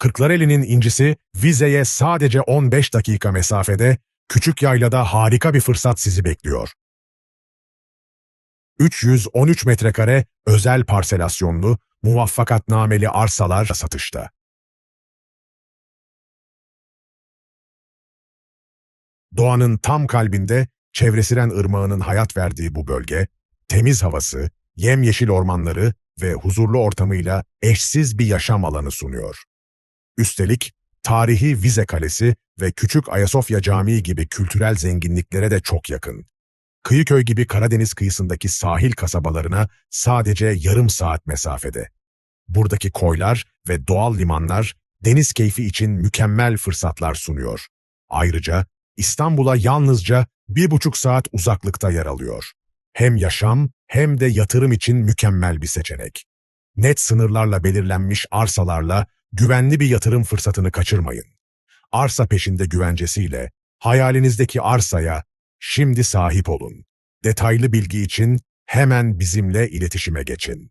Kırklareli'nin incisi Vize'ye sadece 15 dakika mesafede, küçük yaylada harika bir fırsat sizi bekliyor. 313 metrekare özel parselasyonlu, muvaffakatnameli arsalar satışta. Doğanın tam kalbinde Çevresiren Irmağı'nın hayat verdiği bu bölge, temiz havası, yemyeşil ormanları ve huzurlu ortamıyla eşsiz bir yaşam alanı sunuyor. Üstelik tarihi Vize Kalesi ve Küçük Ayasofya Camii gibi kültürel zenginliklere de çok yakın. Kıyıköy gibi Karadeniz kıyısındaki sahil kasabalarına sadece yarım saat mesafede. Buradaki koylar ve doğal limanlar deniz keyfi için mükemmel fırsatlar sunuyor. Ayrıca İstanbul'a yalnızca bir buçuk saat uzaklıkta yer alıyor. Hem yaşam hem de yatırım için mükemmel bir seçenek. Net sınırlarla belirlenmiş arsalarla güvenli bir yatırım fırsatını kaçırmayın. Arsa peşinde güvencesiyle hayalinizdeki arsaya şimdi sahip olun. Detaylı bilgi için hemen bizimle iletişime geçin.